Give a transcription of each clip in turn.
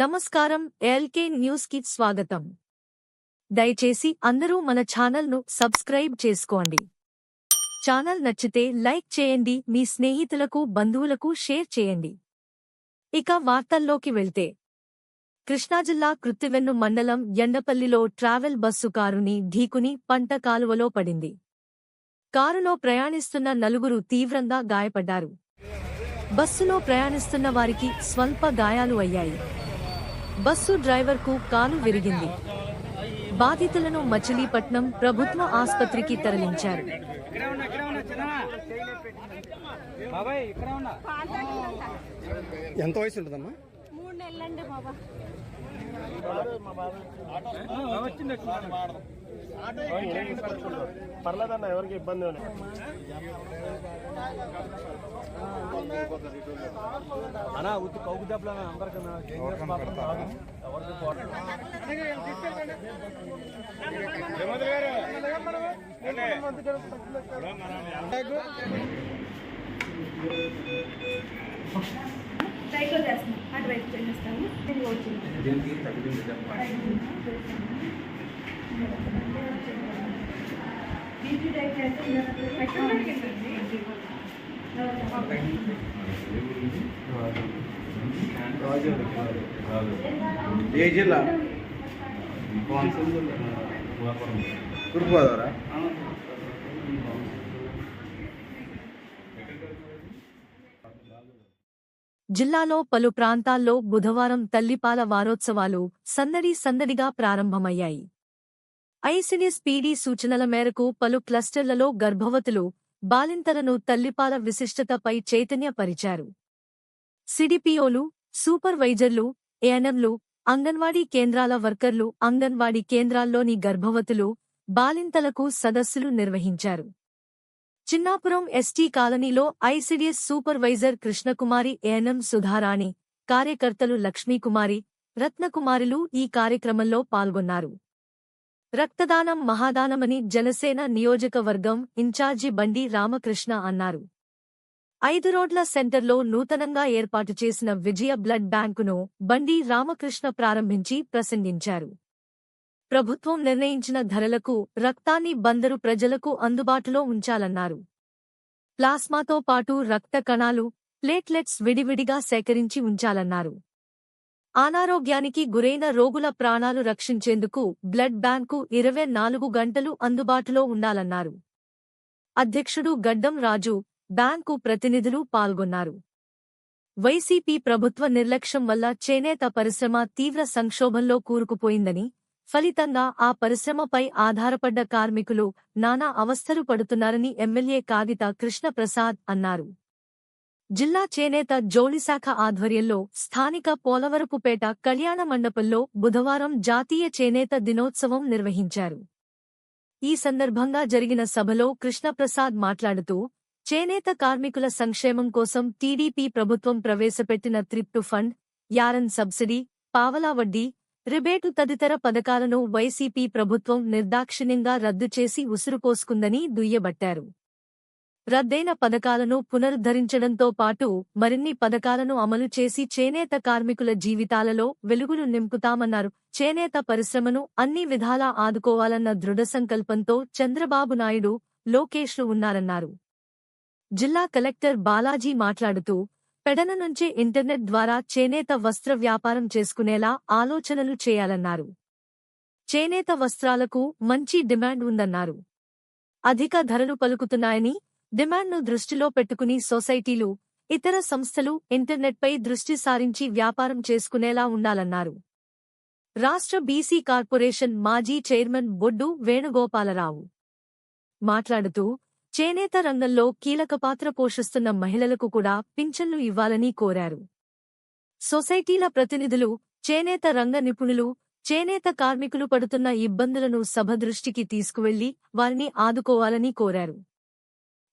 నమస్కారం ఎల్కే న్యూస్కి స్వాగతం. దయచేసి అందరూ మన ఛానల్ను సబ్స్క్రైబ్ చేసుకోండి. ఛానల్ నచ్చితే లైక్ చేయండి మీ స్నేహితులకు బంధువులకు షేర్ చేయండి. ఇక వార్తల్లోకి వెళ్తే. కృష్ణా జిల్లా కృత్తివెన్ను మండలం ఎండపల్లిలో ట్రావెల్ బస్సు కారుని ఢీకుని పంట కాలువలో పడింది. కారులో ప్రయాణిస్తున్న నలుగురు తీవ్రంగా గాయపడ్డారు. బస్సులో ప్రయాణిస్తున్న వారికి స్వల్ప గాయాలు అయ్యాయి. బస్సు డ్రైవర్కు కాలు విరిగింది. బాధితులను మచిలీపట్నం ప్రభుత్వ ఆస్పత్రికి తరలించారు. ఇక్కడే ఉన్నా ఇక్కడే ఉన్నా చిన్న బాబాయ్ ఇక్కడే ఉన్నా ఎంత వయసు ఉంటుందమ్మా? మూడు నెలలండి బాబా వచ్చింది పర్లేదన్న ఎవరికి ఇబ్బంది అన్నా ఉత్తి కౌకు దెబ్బలు పోవట్లేదు సైకిల్ చేస్తున్నాం అటువైపు చేస్తాము నేను వచ్చింది బీపీ అయితే ఏ జిల్లా? తూర్పుగోదావరా? జిల్లాలో పలు ప్రాంతాల్లో బుధవారం తల్లిపాల వారోత్సవాలు సందడి సందడిగా ప్రారంభమయ్యాయి. ఐసినిస్ పీడీ సూచనల మేరకు పలు క్లస్టర్లలో గర్భవతులు బాలింతలను తల్లిపాల విశిష్టతపై చైతన్యపరిచారు. సిడిపిఓలు సూపర్వైజర్లు ఏఎన్ఎంలు అంగన్వాడీ కేంద్రాల వర్కర్లు అంగన్వాడీ కేంద్రాల్లోని గర్భవతులు బాలింతలకు సదస్సులు నిర్వహించారు. చిన్నాపురం ఎస్టీ కాలనీలో ICDS supervisor Krishnakumari ANM Sudharani కార్యకర్తలు లక్ష్మీకుమారి రత్నకుమారులు ఈ కార్యక్రమంలో పాల్గొన్నారు. రక్తదానం మహాదానమని జనసేన నియోజకవర్గం ఇన్ఛార్జి బండి రామకృష్ణ అన్నారు. ఐదు రోడ్ల సెంటర్లో నూతనంగా ఏర్పాటు చేసిన విజయ బ్లడ్ బ్యాంకును బండి రామకృష్ణ ప్రారంభించి ప్రసంగించారు. ప్రభుత్వం నిర్ణయించిన ధరలకు రక్తాన్ని బందరు ప్రజలకు అందుబాటులో ఉంచాలన్నారు. ప్లాస్మాతో పాటు రక్త కణాలు ప్లేట్లెట్స్ విడివిడిగా సేకరించి ఉంచాలన్నారు. అనారోగ్యానికి గురైన రోగుల ప్రాణాలు రక్షించేందుకు బ్లడ్ బ్యాంకు ఇరవై నాలుగు గంటలు అందుబాటులో ఉండాలన్నారు. అధ్యక్షుడు గడ్డం రాజు బ్యాంకు ప్రతినిధులు పాల్గొన్నారు. వైసీపీ ప్రభుత్వ నిర్లక్ష్యం వల్ల చేనేత పరిశ్రమ తీవ్ర సంక్షోభంలో కూరుకుపోయిందని ఫలితంగా ఆ పరిశ్రమపై ఆధారపడ్డ కార్మికులు నానా అవస్థలు పడుతున్నారని ఎమ్మెల్యే కాగిత కృష్ణప్రసాద్ అన్నారు. జిల్లా చేనేత జోళిశాఖ ఆధ్వర్యంలో స్థానిక పోలవరపుపేట కళ్యాణ మండపంలో బుధవారం జాతీయ చేనేత దినోత్సవం నిర్వహించారు. ఈ సందర్భంగా జరిగిన సభలో కృష్ణప్రసాద్ మాట్లాడుతూ చేనేత కార్మికుల సంక్షేమం కోసం టీడీపీ ప్రభుత్వం ప్రవేశపెట్టిన త్రిప్టు ఫండ్ యారన్ సబ్సిడీ పావలా వడ్డీ రిబేటు తదితర పథకాలను వైసీపీ ప్రభుత్వం నిర్దాక్షిణ్యంగా రద్దు చేసి ఉసురుపోసుకుందని దుయ్యబట్టారు. రద్దైన పథకాలను పునరుద్ధరించడంతో పాటు మరిన్ని పథకాలను అమలు చేసి చేనేత కార్మికుల జీవితాలలో వెలుగులు నింపుతామన్నారు. చేనేత పరిశ్రమను అన్ని విధాలా ఆదుకోవాలన్న దృఢ సంకల్పంతో చంద్రబాబు నాయుడు లోకేష్లు ఉన్నారన్నారు. జిల్లా కలెక్టర్ బాలాజీ మాట్లాడుతూ పెడన నుంచే ఇంటర్నెట్ ద్వారా చేనేత వస్త్ర వ్యాపారం చేసుకునేలా ఆలోచనలు చేయాలన్నారు. చేనేత వస్త్రాలకు మంచి డిమాండ్ ఉందన్నారు. అధిక ధరలు పలుకుతున్నాయని డిమాండ్ను దృష్టిలో పెట్టుకుని సొసైటీలు ఇతర సంస్థలు ఇంటర్నెట్పై దృష్టి సారించి వ్యాపారం చేసుకునేలా ఉండాలన్నారు. రాష్ట్ర బీసీ కార్పొరేషన్ మాజీ చైర్మన్ బొడ్డు వేణుగోపాలరావు మాట్లాడుతూ చేనేత రంగంలో కీలక పాత్ర పోషిస్తున్న మహిళలకు కూడా పింఛన్లు ఇవ్వాలని కోరారు. సొసైటీల ప్రతినిధులు చేనేత రంగ నిపుణులు చేనేత కార్మికులు పడుతున్న ఇబ్బందులను సభ దృష్టికి తీసుకువెళ్ళి వారిని ఆదుకోవాలని కోరారు.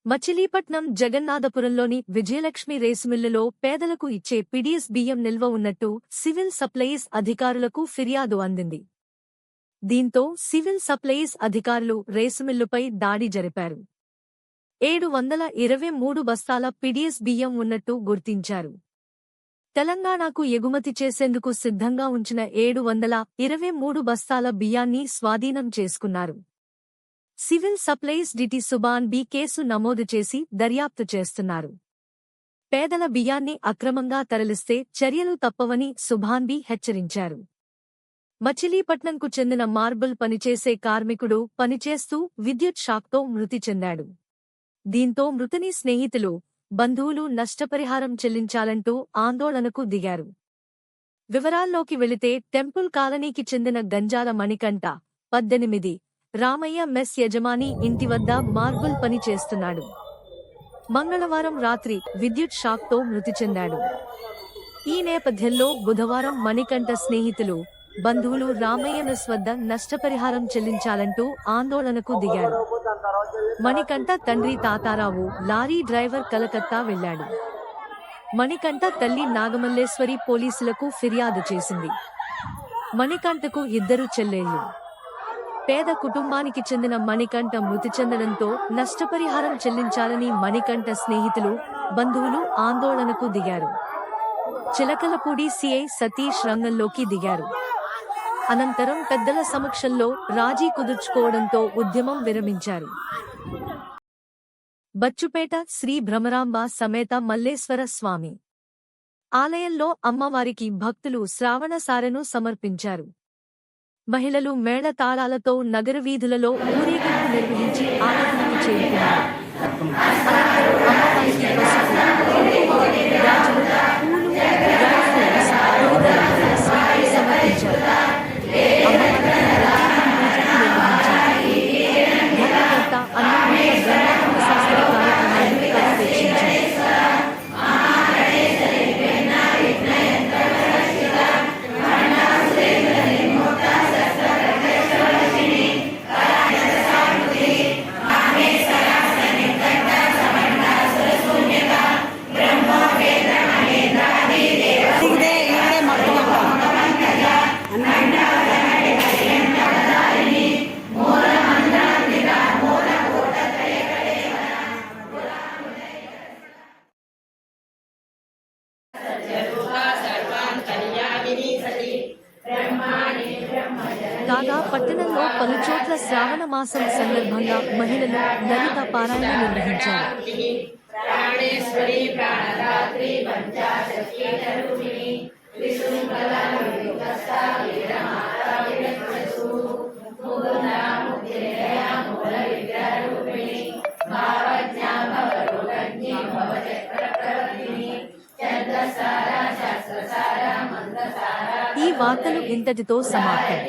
మచిలీపట్నం జగన్నాథపురంలోని విజయలక్ష్మి రేసుమిల్లులో పేదలకు ఇచ్చే పిడిఎస్ బియ్యం నిల్వ ఉన్నట్టు సివిల్ సప్లైస్ అధికారులకు ఫిర్యాదు అందింది. దీంతో సివిల్ సప్లైస్ అధికారులు రేసుమిల్లుపై దాడి జరిపారు. ఏడు వందల ఇరవై మూడు బస్తాల పిడిఎస్ బియ్యం ఉన్నట్టు గుర్తించారు. తెలంగాణకు ఎగుమతి చేసేందుకు సిద్ధంగా ఉంచిన ఏడు వందల ఇరవై మూడు బస్తాల బియ్యాన్ని స్వాధీనం చేసుకున్నారు. Civil supplies DT Suban Bi case నమోదు చేసి దర్యాప్తు చేస్తున్నారు. పేదల బియ్యాన్ని అక్రమంగా తరలిస్తే చర్యలు తప్పవని సుభాన్ బి హెచ్చరించారు. మచిలీపట్నంకు చెందిన మార్బుల్ పనిచేసే కార్మికుడు పనిచేస్తూ విద్యుత్ షాక్తో మృతి చెందాడు. దీంతో మృతుని స్నేహితులు బంధువులు నష్టపరిహారం చెల్లించాలంటూ ఆందోళనకు దిగారు. వివరాల్లోకి వెళితే టెంపుల్ కాలనీకి చెందిన గంజాల మణికంఠ పద్దెనిమిది రామయ్య మెస్ యజమాని ఇంటి వద్ద మార్బుల్ పని చేస్తున్నాడు. మంగళవారం రాత్రి విద్యుత్ షాక్తో మృతి చెందాడు. ఈ నేపథ్యంలో బుధవారం మణికంఠ స్నేహితులు బంధువులు రామయ్య మెస్ వద్ద నష్టపరిహారం చెల్లించాలంటూ ఆందోళనకు దిగారు. మణికంఠ తండ్రి తాతారావు లారీ డ్రైవర్ కలకత్తా వెళ్ళాడు మణికంఠ తల్లి నాగమల్లేశ్వరి పోలీసులకు ఫిర్యాదు చేసింది. మణికంఠకు ఇద్దరు చెల్లెళ్ళు. పేద కుటుంబానికి చెందిన మణికంఠ మృతి చెందడంతో నష్టపరిహారం చెల్లించాలని మణికంఠ స్నేహితులు బంధువులు ఆందోళనకు దిగారు. చిలకలపూడి సిఐ సతీష్ రంగంలోకి దిగారు. అనంతరం పెద్దల సమక్షంలో రాజీ కుదుర్చుకోవడంతో ఉద్యమం విరమించారు. బచ్చుపేట శ్రీ భ్రమరాంబ సమేత మల్లేశ్వర స్వామి ఆలయంలో అమ్మవారికి భక్తులు శ్రావణ సారెను సమర్పించారు. మహిళలు మేళతాళాలతో నగర వీధులలో ఊరేగింపు నిర్వహించి ఆరాధనకు చేరుకున్నారు పలుచోట్ల శ్రావణ మాసం సందర్భంగా మహిళలు లలిత పారాయణ నిర్వహించారు. ఈ వార్తలు ఇంతటితో సమాప్తం.